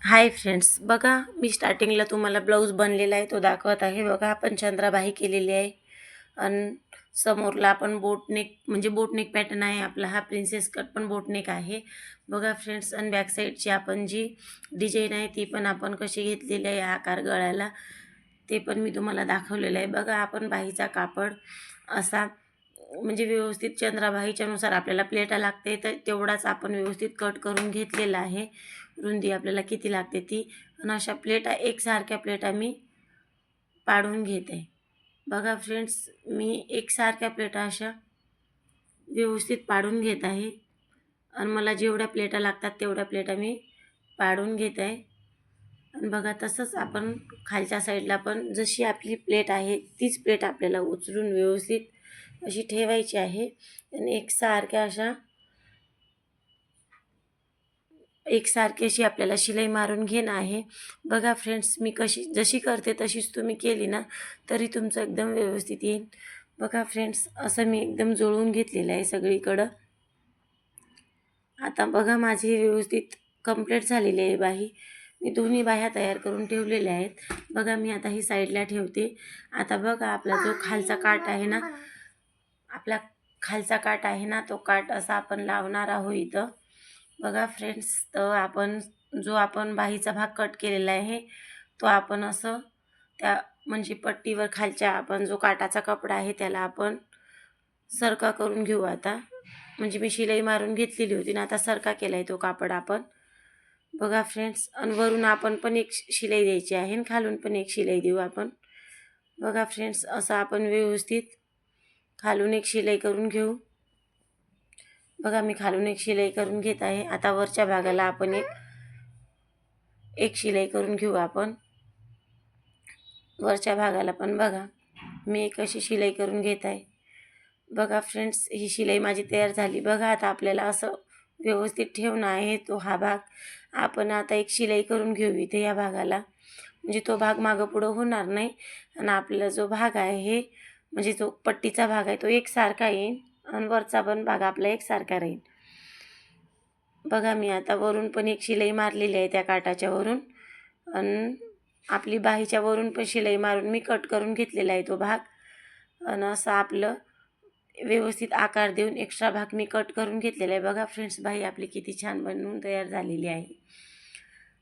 Hi friends बघा मी स्टार्टिंगला तुम्हाला ब्लाऊज बनलेला आहे तो दाखवत आहे. बघा आपण चंद्राबाई केलेली आहे. आणि समोरला आपण बोटनेक म्हणजे बोटनेक पॅटर्न आहे आपला. हा प्रिन्सेस कट पण बोटनेक आहे. बघा फ्रेंड्स आणि बॅकसाईडची आपण जी डिझाईन आहे ती पण आपण कशी घेतलेली आहे आकार गळ्याला ते पण मी तुम्हाला दाखवलेलं आहे. बघा आपण बाहीचा कापड असा म्हणजे व्यवस्थित चंद्राभाईच्यानुसार आपल्याला प्लेटा लागते तर तेवढाच आपण व्यवस्थित कट करून घेतलेला आहे. रुंदी आपल्याला किती लागते ती? आणि अशा प्लेटा एकसारख्या प्लेटा मी पाडून घेते. बघा फ्रेंड्स मी एकसारख्या प्लेटा अशा व्यवस्थित पाडून घेत आहे. आणि मला जेवढ्या प्लेटा लागतात तेवढ्या प्लेटा मी पाडून घेत आहे. आणि बघा तसंच आपण खालच्या साईडला पण जशी आपली प्लेट आहे तीच प्लेट आपल्याला उचलून व्यवस्थित अशी ठेवायची आहे. आणि एकसारख्या अशा एकसारखी अशी आपल्याला शिलाई मारून घेणं आहे. बघा फ्रेंड्स मी कशी जशी करते तशीच तुम्ही केली ना तरी तुमचं एकदम व्यवस्थित येईल. बघा फ्रेंड्स असं मी एकदम जुळवून घेतलेलं आहे सगळीकडं. आता बघा माझी व्यवस्थित कंप्लीट झालेली आहे बाही. मी दोन्ही बाह्या तयार करून ठेवलेल्या आहेत. बघा मी आता ही साईडला ठेवते. आता बघा आपला जो खालचा काट आहे ना आपला खालचा काट आहे ना तो काट असा आपण लावणार आहोत इथं. बघा फ्रेंड्स तर आपण जो आपण बाहीचा भाग कट केलेला आहे तो आपण असं त्या म्हणजे पट्टीवर खालच्या आपण जो काटाचा कपडा आहे त्याला आपण सरका करून घेऊ आता. म्हणजे मी शिलाई मारून घेतलेली होती ना आता सरका केला आहे तो कापड आपण. बघा फ्रेंड्स आणि वरून आपण पण एक शिलाई द्यायची आहे आणि खालून पण एक शिलाई देऊ आपण. बघा फ्रेंड्स असं आपण व्यवस्थित खालून एक शिलाई करून घेऊ. बघा मी खालून एक शिलाई करून घेत आहे. आता वरच्या भागाला आपण एक एक शिलाई करून घेऊ आपण. वरच्या भागाला पण बघा मी एक अशी शिलाई करून घेत आहे. बघा फ्रेंड्स ही शिलाई माझी तयार झाली. बघा आता आपल्याला असं व्यवस्थित ठेवणं आहे तो हा भाग. आपण आता एक शिलाई करून घेऊ इथे या भागाला. म्हणजे तो भाग मागं पुढं होणार नाही. आणि आपला जो भाग आहे हे म्हणजे जो पट्टीचा भाग आहे तो एकसारखा येईल आणि वरचा पण भाग आपला एकसारखा राहील बघा मी आता वरून पण एक शिलाई मारलेली आहे त्या काटाच्या वरून. आणि आपली बाहीच्या वरून पण शिलाई मारून मी कट करून घेतलेला आहे तो भाग. आणि असं आपलं व्यवस्थित आकार देऊन एक्स्ट्रा भाग मी कट करून घेतलेला आहे. बघा फ्रेंड्स बाई आपली किती छान बनवून तयार झालेली आहे.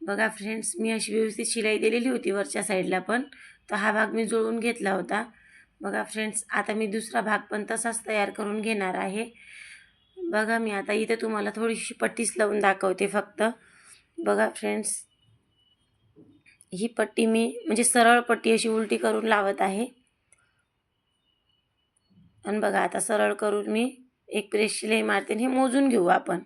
बघा फ्रेंड्स मी अशी व्यवस्थित शिलाई दिलेली होती वरच्या साईडला पण. तर हा भाग मी जुळवून घेतला होता. बघा फ्रेंड्स आता मी दुसरा भाग पण तसाच तयार करून घेणार आहे. बघा मी आता इथे तुम्हाला थोडीशी पट्टीच लावून दाखवते फक्त. बघा फ्रेंड्स ही पट्टी मी म्हणजे सरळ पट्टी अशी उलटी करून लावत आहे. आणि बघा आता सरळ करून मी एक प्रेस शिलाई मारते हे मोजून घेऊ आपण.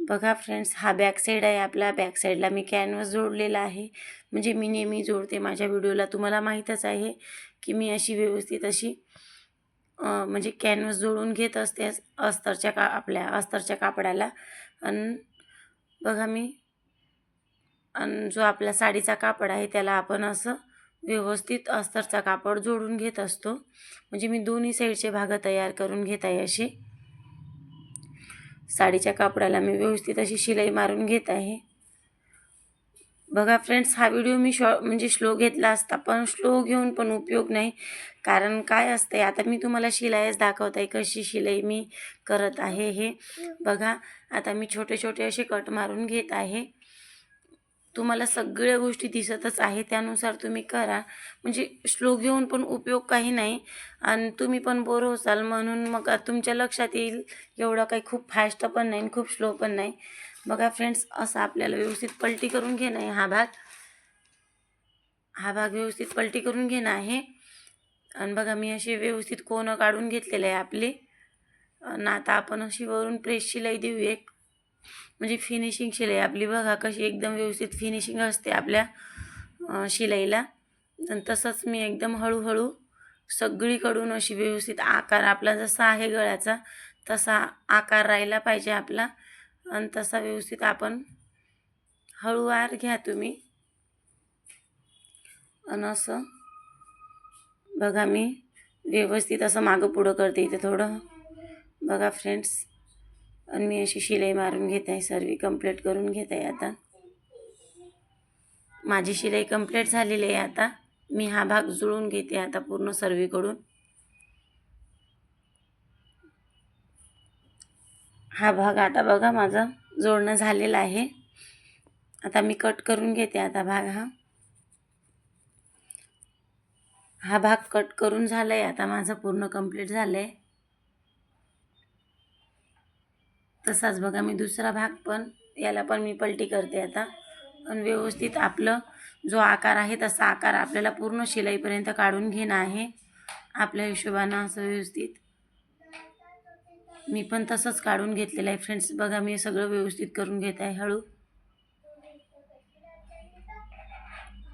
बघा फ्रेंड्स हा बॅक साईड आहे आपला बॅक साईडला मी कॅनव्हस जोडलेला आहे. म्हणजे मी नेहमी जोडते माझ्या व्हिडिओला तुम्हाला माहीतच आहे. की मी अशी व्यवस्थित अशी म्हणजे कॅनव्हस जोडून घेत असते अस्तरच्या का आपल्या अस्तरच्या कापडाला. आणि बघा मी आणि जो आपला साडीचा कापड आहे त्याला आपण असं व्यवस्थित अस्तरचा कापड जोडून घेत असतो. म्हणजे मी दोन्ही साईडचे भाग तयार करून घेत आहे असे. साडीच्या कापडाला मी व्यवस्थित अशी शिलाई मारून घेत आहे. बघा फ्रेंड्स हा व्हिडिओ मी शॉ म्हणजे स्लो घेतला असता पण स्लो घेऊन पण उपयोग नाही. कारण काय असते आता मी तुम्हाला शिलाईच दाखवत आहे कशी शिलाई मी करत आहे हे. बघा आता मी छोटे छोटे असे कट मारून घेत आहे. तुम्हाला सगळ्या गोष्टी दिसतच आहे त्यानुसार तुम्ही करा. म्हणजे स्लो घेऊन पण उपयोग काही नाही. आणि तुम्ही पण बोर होसाल म्हणून मग तुमच्या लक्षात येईल एवढं काही खूप फास्ट पण नाही खूप स्लो पण नाही. बघा फ्रेंड्स असं आपल्याला व्यवस्थित पलटी करून घेणं आहे हा भाग. हा भाग व्यवस्थित पलटी करून घेणं आहे. आणि बघा मी असे व्यवस्थित कोणं काढून घेतलेले आहे आपले. आणि आता आपण अशी वरून प्रेस शिलाई देऊ एक म्हणजे फिनिशिंग शिलाई आपली. बघा कशी एकदम व्यवस्थित फिनिशिंग असते आपल्या शिलाईला. आणि तसंच मी एकदम हळूहळू सगळीकडून अशी व्यवस्थित आकार आपला जसा आहे गळ्याचा तसा आकार राहिला पाहिजे आपला. आणि तसा व्यवस्थित आपण हळूवार घ्या तुम्ही. आणि असं बघा मी व्यवस्थित असं मागं पुढं करते इथे थोडं. बघा फ्रेंड्स आणि मी अशी शिलाई मारून घेत आहे सर्व कंप्लीट करून घेत आहे आता. माझी शिलाई कंप्लीट झालेली आहे आता. मी हा भाग जुळून घेते आता पूर्ण सर्वीकडून. हा भाग आता बघा माझा जोडणं झालेला आहे. आता मी कट करून घेते आता भाग हा. हा भाग कट करून झाला आहे आता माझं पूर्ण कंप्लीट झालं आहे तसाच बघा मी दुसरा भाग पण याला पण मी पलटी करते आता. पण व्यवस्थित आपलं जो आकार आहे तसा आकार आपल्याला पूर्ण शिलाईपर्यंत काढून घेणं आहे. आपल्या हिशोबानं असं व्यवस्थित. मी पण तसंच काढून घेतलेलं आहे फ्रेंड्स बघा मी सगळं व्यवस्थित करून घेत आहे हळू.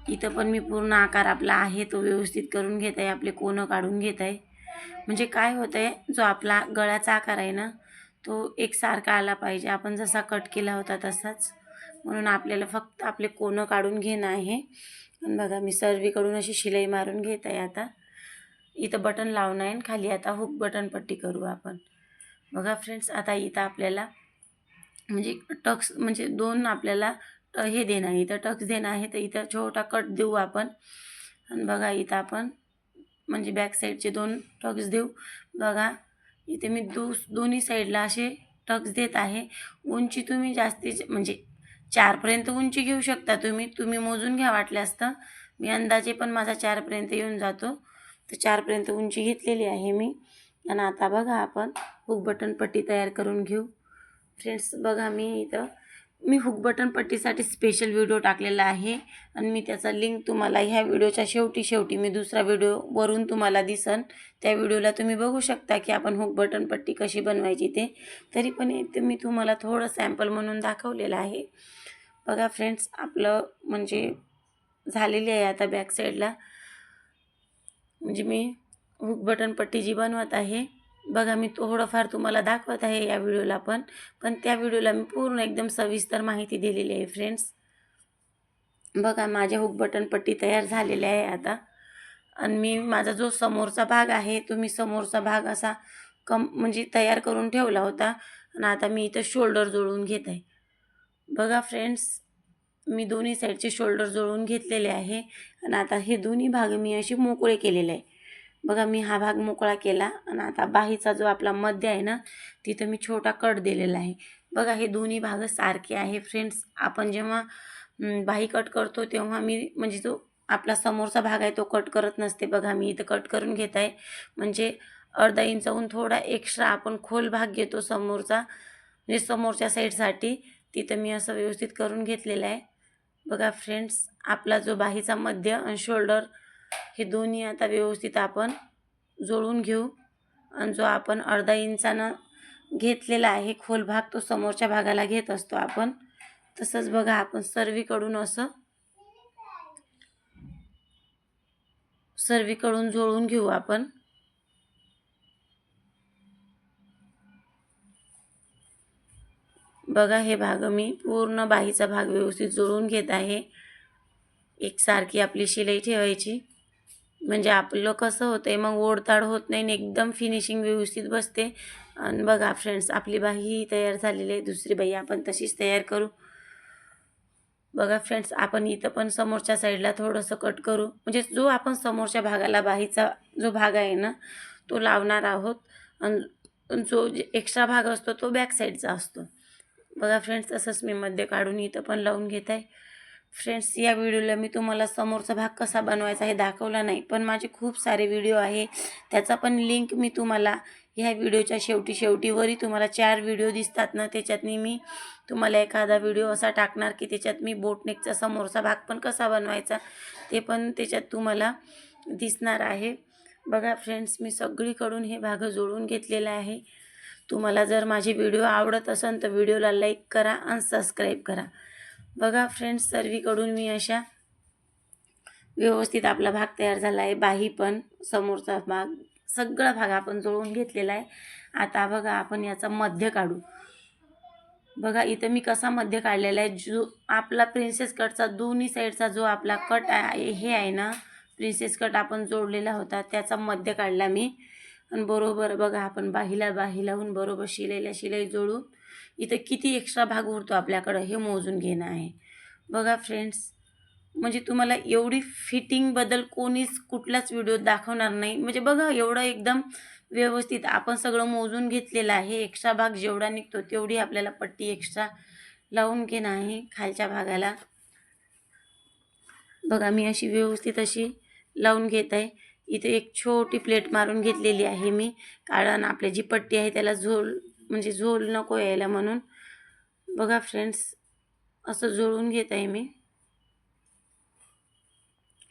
इथं पण मी पूर्ण आकार आपला आहे तो व्यवस्थित करून घेत आहे आपले कोणं काढून घेत आहे. म्हणजे काय होतं आहे जो आपला गळ्याचा आकार आहे ना तो एकसारखा आला पाहिजे. आपण जसा कट केला होता तसाच. म्हणून आपल्याला फक्त आपले कोणं काढून घेणं आहे. पण बघा मी सर्वीकडून अशी शिलाई मारून घेत आहे आता. इथं बटन लावणं आहे आणि खाली आता हुक बटन पट्टी करू आपण. बघा फ्रेंड्स आता इथं आपल्याला म्हणजे टक्स म्हणजे दोन आपल्याला हे देणं आहे. इथं टक्स देणं आहे तर इथं छोटा कट देऊ आपण. आणि बघा इथं आपण म्हणजे बॅक साईडचे दोन टक्स देऊ. बघा इथे मी दो दोन्ही साईडला असे टक्स देत आहे. उंची तुम्ही जास्तीच म्हणजे चारपर्यंत उंची घेऊ शकता तुम्ही. तुम्ही मोजून घ्या वाटल्यास तर. मी अंदाजे पण माझा चारपर्यंत येऊन जातो. तर चारपर्यंत उंची घेतलेली आहे मी. आणि आता बघा आपण हुक बटन पट्टी तयार करून घेऊ. फ्रेंड्स बघा मी इथं मी हुक बटन पट्टीसाठी स्पेशल व्हिडिओ टाकलेला आहे. आणि मी त्याचा लिंक तुम्हाला ह्या व्हिडिओच्या शेवटी शेवटी मी दुसरा व्हिडिओ वरून तुम्हाला दिसन. त्या व्हिडिओला तुम्ही बघू शकता की आपण हुक बटन पट्टी कशी बनवायची ते. तरी पण इथे मी तुम्हाला थोडं सॅम्पल म्हणून दाखवलेलं आहे. बघा फ्रेंड्स आपलं म्हणजे झालेली आहे आता बॅक साईडला म्हणजे मी हुक बटन पट्टी जी बनवत आहे. बघा मी थोडंफार तुम्हाला दाखवत आहे या व्हिडिओला पण. पण त्या व्हिडिओला मी पूर्ण एकदम सविस्तर माहिती दिलेली आहे फ्रेंड्स बघा माझ्या हुक बटन पट्टी तयार झालेल्या आहे आता. आणि मी माझा जो समोरचा भाग आहे तो मी समोरचा भाग असा कम म्हणजे तयार करून ठेवला होता. आणि आता मी इथं शोल्डर जोडून घेत आहे. बघा फ्रेंड्स मी दोन्ही साईडचे शोल्डर जोडून घेतलेले आहे. आणि आता हे दोन्ही भाग मी असे मोकळे केलेले आहे. बघा मी हा भाग मोकळा केला आणि आता बाहीचा जो आपला मध्य आहे ना तिथं मी छोटा कट दिलेला आहे. बघा हे दोन्ही भाग सारखे आहे फ्रेंड्स आपण जेव्हा बाही कट करतो तेव्हा मी म्हणजे जो आपला समोरचा भाग आहे तो कट करत नसते. बघा मी इथं कट करून घेत आहे. म्हणजे अर्धा इंचाहून थोडा एक्स्ट्रा आपण खोल भाग घेतो समोरचा म्हणजे समोरच्या साईडसाठी तिथं मी असं व्यवस्थित करून घेतलेलं आहे. बघा फ्रेंड्स आपला जो बाहीचा मध्य आणि शोल्डर हे दोन्ही आता व्यवस्थित आपण जोडून घेऊ. आणि जो आपण अर्धा इंचानं घेतलेला आहे खोल भाग तो समोरच्या भागाला घेत असतो आपण. तसंच बघा आपण सर्वीकडून असं सर्वीकडून जोडून घेऊ आपण. बघा हे भाग मी पूर्ण बाहीचा भाग व्यवस्थित जोडून घेत आहे. एकसारखी आपली शिलाई ठेवायची. म्हणजे आपलं कसं होतं आहे मग ओढताड होत नाही आणि एकदम फिनिशिंग व्यवस्थित बसते. आणि बघा फ्रेंड्स आपली बाही तयार झालेली आहे दुसरी बाई आपण तशीच तयार करू. बघा फ्रेंड्स आपण इथं पण समोरच्या साईडला थोडंसं कट करू. म्हणजे जो आपण समोरच्या भागाला बाहीचा जो भाग आहे ना तो लावणार आहोत. आणि जो एक्स्ट्रा भाग असतो तो बॅक साईडचा असतो. बघा फ्रेंड्स तसंच मी मध्ये काढून इथं पण लावून घेत आहे. फ्रेंड्स या व्हिडिओला मी तुम्हाला समोरचा भाग कसा बनवायचा हे दाखवला नाही पण माझे खूप सारे व्हिडिओ आहे. त्याचा पण लिंक मी तुम्हाला ह्या व्हिडिओच्या शेवटी शेवटीवरही तुम्हाला चार व्हिडिओ दिसतात ना त्याच्यातनी मी तुम्हाला एखादा व्हिडिओ असा टाकणार की त्याच्यात मी बोटनेकचा समोरचा भाग पण कसा बनवायचा ते पण त्याच्यात तुम्हाला दिसणार आहे. बघा फ्रेंड्स मी सगळीकडून हे भाग जोडून घेतलेला आहे. तुम्हाला जर माझे व्हिडिओ आवडत असेल तर व्हिडिओला लाईक करा आणि सबस्क्राईब करा. बघा फ्रेंड्स सर्वीकडून मी अशा व्यवस्थित आपला भाग तयार झाला आहे बाही पण समोरचा भाग सगळा भाग आपण जोडून घेतलेला आहे. आता बघा आपण याचा मध्य काढू. बघा इथं मी कसा मध्य काढलेला आहे. जो आपला प्रिन्सेस कटचा दोन्ही साईडचा जो आपला कट आहे हे आहे ना प्रिन्सेस कट आपण जोडलेला होता त्याचा मध्य काढला मी. आणि बरोबर बघा आपण बाहीला बाही लावून बरोबर शिलाईला शिलाई जोडून इथं किती एक्स्ट्रा भाग उरतो आपल्याकडं हे मोजून घेणं आहे. बघा फ्रेंड्स म्हणजे तुम्हाला एवढी फिटिंगबद्दल कोणीच कुठलाच व्हिडिओ दाखवणार नाही. म्हणजे बघा एवढं एकदम व्यवस्थित आपण सगळं मोजून घेतलेलं आहे. एक्स्ट्रा भाग जेवढा निघतो तेवढी आपल्याला पट्टी एक्स्ट्रा लावून घेणं आहे खालच्या भागाला. बघा मी अशी व्यवस्थित अशी लावून घेत आहे. इथे एक छोटी प्लेट मारून घेतलेली आहे मी. कारण आपली जी पट्टी आहे त्याला झोल म्हणजे झोल नको यायला म्हणून. बघा फ्रेंड्स असं जोडून घेत आहे मी.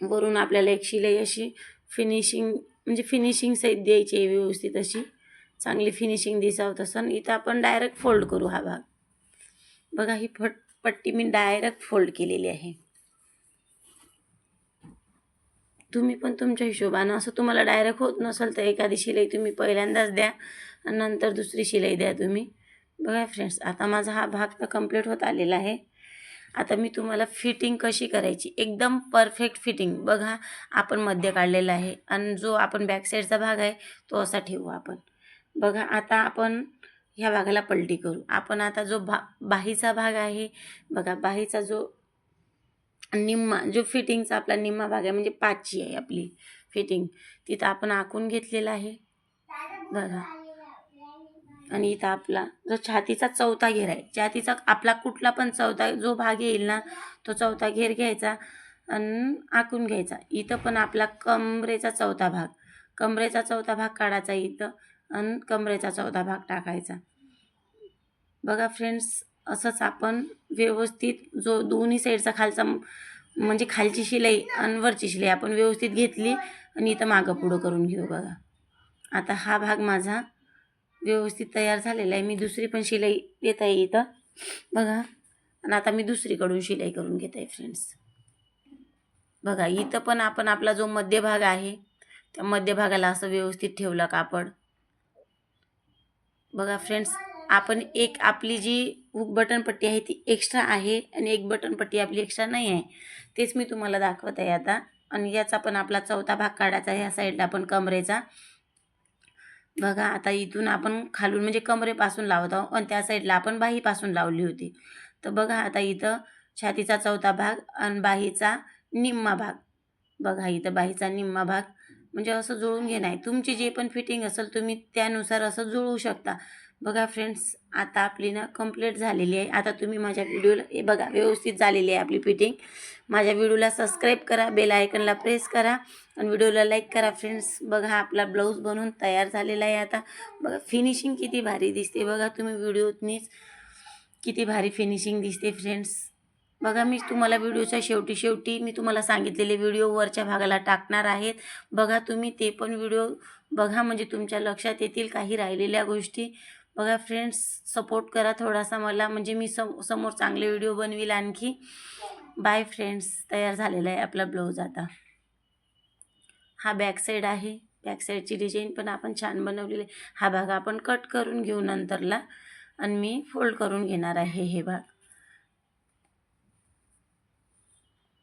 वरून आपल्याला एक शिलाई अशी फिनिशिंग म्हणजे फिनिशिंग सहित द्यायची आहे व्यवस्थित अशी. चांगली फिनिशिंग दिसावं तसं. इथं आपण डायरेक्ट फोल्ड करू हा भाग. बघा ही फट पट्टी मी डायरेक्ट फोल्ड केलेली आहे. तुम्ही पण तुमच्या हिशोबानं असं तुम्हाला डायरेक्ट होत नसेल तर एखादी शिलाई तुम्ही पहिल्यांदाच द्या. आणि नंतर दुसरी शिलाई द्या तुम्ही. बघा फ्रेंड्स आता माझा हा भाग तर कंप्लीट होत आलेला आहे. आता मी तुम्हाला फिटिंग कशी करायची? एकदम परफेक्ट फिटिंग बघा आपण मध्य काढलेला आहे आणि जो आपण बॅक साईडचा भाग आहे तो असा ठेवू आपण. बघा आता आपण ह्या भागाला पलटी करू. आपण आता जो भा बाहीचा भाग आहे बघा बाहीचा जो निम्मा जो फिटिंगचा आपला निम्मा भाग आहे म्हणजे पाचची आहे आपली फिटिंग तिथं आपण आखून घेतलेला आहे. बघा. आणि इथं आपला जो छातीचा चौथा घेर आहे छातीचा आपला कुठला पण चौथा जो भाग येईल ना तो चौथा घेर घ्यायचा आणि आखून घ्यायचा. इथं पण आपला कमरेचा चौथा भाग कमरेचा चौथा भाग काढायचा इथं आणि कमरेचा चौथा भाग टाकायचा. बघा फ्रेंड्स असंच आपण व्यवस्थित जो दोन्ही साईडचा खालचा म्हणजे खालची शिलाई आणि वरची शिलाई आपण व्यवस्थित घेतली आणि इथं मागं पुढं करून घेऊ बघा. आता हा भाग माझा व्यवस्थित तयार झालेला आहे. मी दुसरी पण शिलाई देत आहे इथं. बघा. आणि आता मी दुसरीकडून शिलाई करून घेत आहे फ्रेंड्स बघा इथं पण आपण आपला जो मध्यभाग आहे त्या मध्यभागाला असं व्यवस्थित ठेवलं कापड बघा फ्रेंड्स आपण एक आपली जी हुक बटन पट्टी आहे ती एक्स्ट्रा आहे आणि एक बटन पट्टी आपली एक्स्ट्रा नाही आहे. तेच मी तुम्हाला दाखवत आहे आता. आणि याचा पण आपला चौथा भाग काढायचा ह्या साईडला आपण कमरेचा. बघा आता इथून आपण खालून म्हणजे कमरेपासून लावत आहोत आणि त्या साईडला आपण बाहीपासून लावली होती. तर बघा आता इथं छातीचा चौथा भाग आणि बाहीचा निम्मा भाग. बघा इथं बाहीचा निम्मा भाग. म्हणजे असं जुळून घेणं आहे. तुमची जे पण फिटिंग असेल तुम्ही त्यानुसार असं जुळवू शकता. बघा फ्रेंड्स आता आपली ना कंप्लीट झालेली आहे. आता तुम्ही माझ्या व्हिडिओला हे बघा व्यवस्थित झालेली आहे आपली फिटिंग माझ्या व्हिडिओला सबस्क्राईब करा बेल आयकनला प्रेस करा आणि व्हिडिओला लाईक करा फ्रेंड्स बघा आपला ब्लाऊज बनवून तयार झालेला आहे आता. बघा फिनिशिंग किती भारी दिसते. बघा तुम्ही व्हिडिओतनीच किती भारी फिनिशिंग दिसते फ्रेंड्स बघा मी तुम्हाला व्हिडिओच्या शेवटी शेवटी मी तुम्हाला सांगितलेले व्हिडिओ वरच्या भागाला टाकणार आहेत. बघा तुम्ही ते पण व्हिडिओ बघा म्हणजे तुमच्या लक्षात येतील काही राहिलेल्या गोष्टी. बघा फ्रेंड्स सपोर्ट करा थोडासा मला. म्हणजे मी सम समोर चांगले व्हिडिओ बनवील आणखी. बाय फ्रेंड्स तयार झालेला आहे आपला ब्लाऊज आता. हा बॅक साईड आहे. बॅक साईडची डिझाईन पण आपण छान बनवलेली आहे. हा भाग आपण कट करून घेऊ नंतरला. आणि मी फोल्ड करून घेणार आहे हे भाग.